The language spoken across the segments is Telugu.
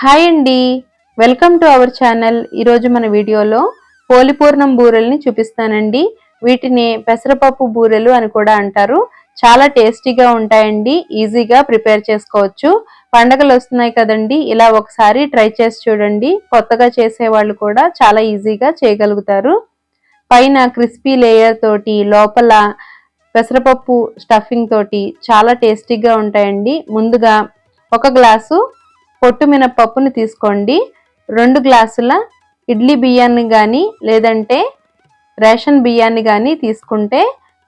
హాయ్ అండి. Welcome to our channel. ఈరోజు మన వీడియోలో పోలిపూర్ణం బూరెల్ని చూపిస్తానండి. వీటిని పెసరపప్పు బూరెలు అని కూడా అంటారు. చాలా టేస్టీగా ఉంటాయండి. ఈజీగా ప్రిపేర్ చేసుకోవచ్చు. పండగలు వస్తున్నాయి కదండి. ఇలా ఒకసారి ట్రై చేసి చూడండి. కొత్తగా చేసే వాళ్ళు కూడా చాలా ఈజీగా చేయగలుగుతారు. పైన క్రిస్పీ లేయర్ తోటి లోపల పెసరపప్పు స్టఫింగ్ తోటి చాలా టేస్టీగా ఉంటాయండి. ముందుగా ఒక గ్లాసు పొట్టు మినపప్పుని తీసుకోండి. రెండు గ్లాసుల ఇడ్లీ బియ్యాన్ని కానీ లేదంటే రేషన్ బియ్యాన్ని కానీ తీసుకుంటే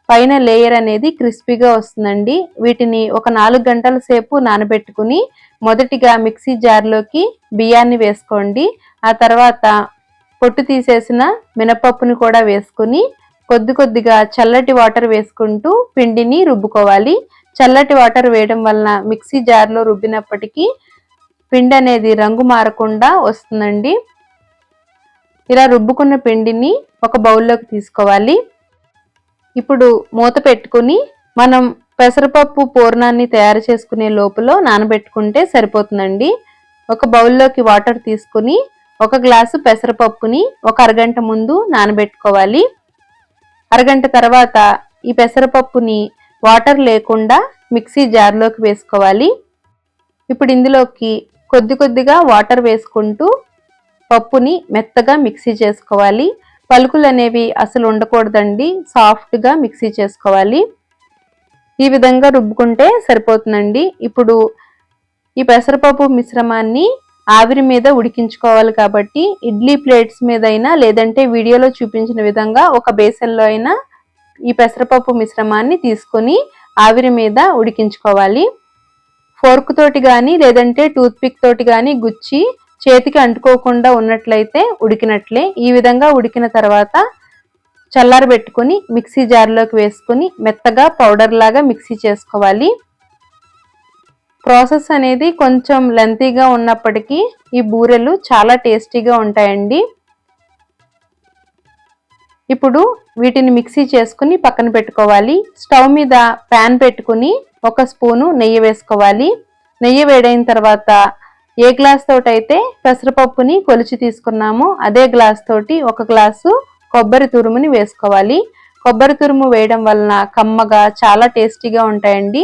పైన లేయర్ అనేది క్రిస్పీగా వస్తుందండి. వీటిని ఒక నాలుగు గంటల సేపు నానబెట్టుకుని మొదటిగా మిక్సీ జార్లోకి బియ్యాన్ని వేసుకోండి. ఆ తర్వాత పొట్టు తీసేసిన మినపప్పుని కూడా వేసుకుని కొద్ది కొద్దిగా చల్లటి వాటర్ వేసుకుంటూ పిండిని రుబ్బుకోవాలి. చల్లటి వాటర్ వేయడం వలన మిక్సీ జార్లో రుబ్బినప్పటికీ పిండి అనేది రంగు మారకుండా వస్తుందండి. ఇలా రుబ్బుకున్న పిండిని ఒక బౌల్లోకి తీసుకోవాలి. ఇప్పుడు మూత పెట్టుకుని మనం పెసరపప్పు పూర్ణాన్ని తయారు చేసుకునే లోపల నానబెట్టుకుంటే సరిపోతుందండి. ఒక బౌల్లోకి వాటర్ తీసుకుని ఒక గ్లాసు పెసరపప్పుని ఒక అరగంట ముందు నానబెట్టుకోవాలి. అరగంట తర్వాత ఈ పెసరపప్పుని వాటర్ లేకుండా మిక్సీ జార్లోకి వేసుకోవాలి. ఇప్పుడు ఇందులోకి కొద్ది కొద్దిగా వాటర్ వేసుకుంటూ పప్పుని మెత్తగా మిక్సీ చేసుకోవాలి. పలుకులు అనేవి అసలు ఉండకూడదండి సాఫ్ట్గా మిక్సీ చేసుకోవాలి. ఈ విధంగా రుబ్బుకుంటే సరిపోతుందండి. ఇప్పుడు ఈ పెసరపప్పు మిశ్రమాన్ని ఆవిరి మీద ఉడికించుకోవాలి కాబట్టి ఇడ్లీ ప్లేట్స్ మీద అయినా లేదంటే వీడియోలో చూపించిన విధంగా ఒక బేసన్లో అయినా ఈ పెసరపప్పు మిశ్రమాన్ని తీసుకొని ఆవిరి మీద ఉడికించుకోవాలి. ఫోర్క్ తోటి కానీ లేదంటే టూత్ పిక్ తోటి కానీ గుచ్చి చేతికి అంటుకోకుండా ఉన్నట్లయితే ఉడికినట్లే. ఈ విధంగా ఉడికిన తర్వాత చల్లారబెట్టుకుని మిక్సీ జార్లోకి వేసుకుని మెత్తగా పౌడర్ లాగా మిక్సీ చేసుకోవాలి. ప్రాసెస్ అనేది కొంచెం లెంతీగా ఉన్నప్పటికీ ఈ బూరెలు చాలా టేస్టీగా ఉంటాయండి. ఇప్పుడు వీటిని మిక్సీ చేసుకుని పక్కన పెట్టుకోవాలి. స్టవ్ మీద ప్యాన్ పెట్టుకుని ఒక స్పూను నెయ్యి వేసుకోవాలి. నెయ్యి వేడైన తర్వాత ఏ గ్లాస్ తోటి అయితే పెసరపప్పుని కొలిచి తీసుకున్నామో అదే గ్లాస్ తోటి ఒక గ్లాసు కొబ్బరి తురుముని వేసుకోవాలి. కొబ్బరి తురుము వేయడం వలన కమ్మగా చాలా టేస్టీగా ఉంటాయండి.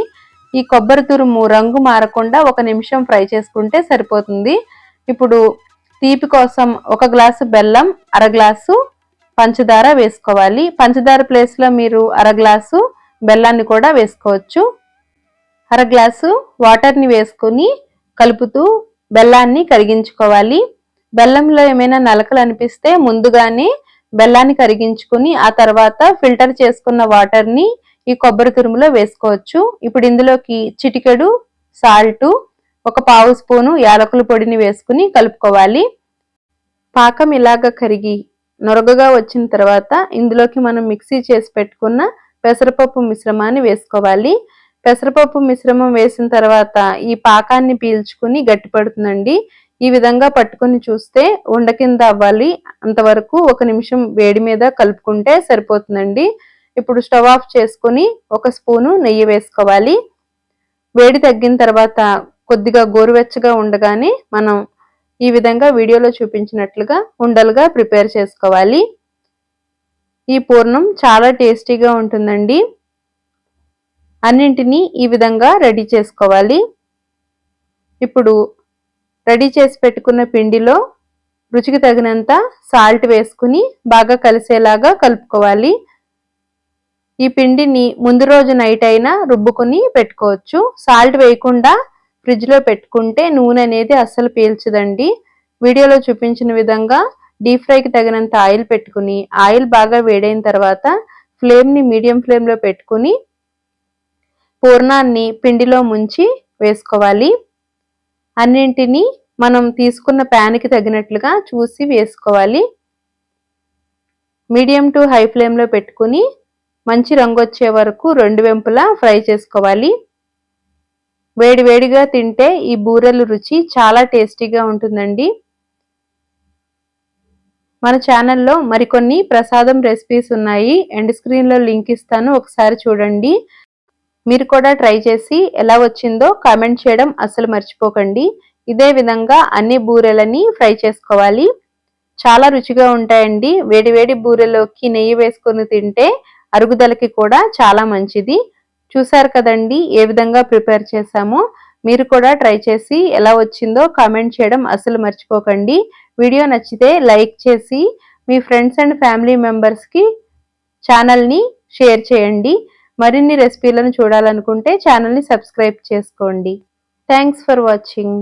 ఈ కొబ్బరి తురుము రంగు మారకుండా ఒక నిమిషం ఫ్రై చేసుకుంటే సరిపోతుంది. ఇప్పుడు తీపి కోసం ఒక గ్లాసు బెల్లం అర గ్లాసు పంచదార వేసుకోవాలి. పంచదార ప్లేస్లో మీరు అర గ్లాసు బెల్లాన్ని కూడా వేసుకోవచ్చు. అర గ్లాసు వాటర్ని వేసుకొని కలుపుతూ బెల్లాన్ని కరిగించుకోవాలి. బెల్లంలో ఏమైనా నలకలు అనిపిస్తే ముందుగానే బెల్లాన్ని కరిగించుకుని ఆ తర్వాత ఫిల్టర్ చేసుకున్న వాటర్ని ఈ కొబ్బరి తురుములో వేసుకోవచ్చు. ఇప్పుడు ఇందులోకి చిటికెడు సాల్ట్ ఒక పావు స్పూను యాలకుల పొడిని వేసుకుని కలుపుకోవాలి. పాకం ఇలాగ కరిగి నొరగగా వచ్చిన తర్వాత ఇందులోకి మనం మిక్సీ చేసి పెట్టుకున్న పెసరపప్పు మిశ్రమాన్ని వేసుకోవాలి. పెసరపప్పు మిశ్రమం వేసిన తర్వాత ఈ పాకాన్ని పీల్చుకుని గట్టిపడుతుందండి. ఈ విధంగా పట్టుకుని చూస్తే ఉండ కింద అవ్వాలి. అంతవరకు ఒక నిమిషం వేడి మీద కలుపుకుంటే సరిపోతుందండి. ఇప్పుడు స్టవ్ ఆఫ్ చేసుకుని ఒక స్పూను నెయ్యి వేసుకోవాలి. వేడి తగ్గిన తర్వాత కొద్దిగా గోరువెచ్చగా ఉండగానే మనం ఈ విధంగా వీడియోలో చూపించినట్లుగా ఉండలుగా ప్రిపేర్ చేసుకోవాలి. ఈ పూర్ణం చాలా టేస్టీగా ఉంటుందండి. అన్నింటినీ ఈ విధంగా రెడీ చేసుకోవాలి. ఇప్పుడు రెడీ చేసి పెట్టుకున్న పిండిలో రుచికి తగినంత సాల్ట్ వేసుకుని బాగా కలిసేలాగా కలుపుకోవాలి. ఈ పిండిని ముందు రోజు నైట్ అయినా రుబ్బుకుని పెట్టుకోవచ్చు. సాల్ట్ వేయకుండా ఫ్రిడ్జ్లో పెట్టుకుంటే నూనె అనేది అస్సలు పీల్చదండి. వీడియోలో చూపించిన విధంగా డీప్ ఫ్రైకి తగినంత ఆయిల్ పెట్టుకుని ఆయిల్ బాగా వేడైన తర్వాత ఫ్లేమ్ని మీడియం ఫ్లేమ్లో పెట్టుకుని పూర్ణాన్ని పిండిలో ముంచి వేసుకోవాలి. అన్నింటినీ మనం తీసుకున్న ప్యాన్కి తగినట్లుగా చూసి వేసుకోవాలి. మీడియం టు హై ఫ్లేమ్లో పెట్టుకుని మంచి రంగు వచ్చే వరకు రెండు వెంపులా ఫ్రై చేసుకోవాలి. వేడి వేడిగా తింటే ఈ బూరెలు రుచి చాలా టేస్టీగా ఉంటుందండి. మన ఛానల్లో మరికొన్ని ప్రసాదం రెసిపీస్ ఉన్నాయి. ఎండ్ స్క్రీన్లో లింక్ ఇస్తాను. ఒకసారి చూడండి. మీరు కూడా ట్రై చేసి ఎలా వచ్చిందో కామెంట్ చేయడం అస్సలు మర్చిపోకండి. ఇదే విధంగా అన్ని బూరెలని ఫ్రై చేసుకోవాలి. చాలా రుచిగా ఉంటాయండి. వేడి వేడి బూరెలోకి నెయ్యి వేసుకొని తింటే అరుగుదలకి కూడా చాలా మంచిది. చూసారు కదండి ఏ విధంగా ప్రిపేర్ చేశామో? మీరు కూడా ట్రై చేసి ఎలా వచ్చిందో కామెంట్ చేయడం అసలు మర్చిపోకండి. వీడియో నచ్చితే లైక్ చేసి మీ ఫ్రెండ్స్ అండ్ ఫ్యామిలీ మెంబర్స్కి ఛానల్ని షేర్ చేయండి. మరిన్ని రెసిపీలను చూడాలనుకుంటే ఛానల్ని సబ్స్క్రైబ్ చేసుకోండి. Thanks for watching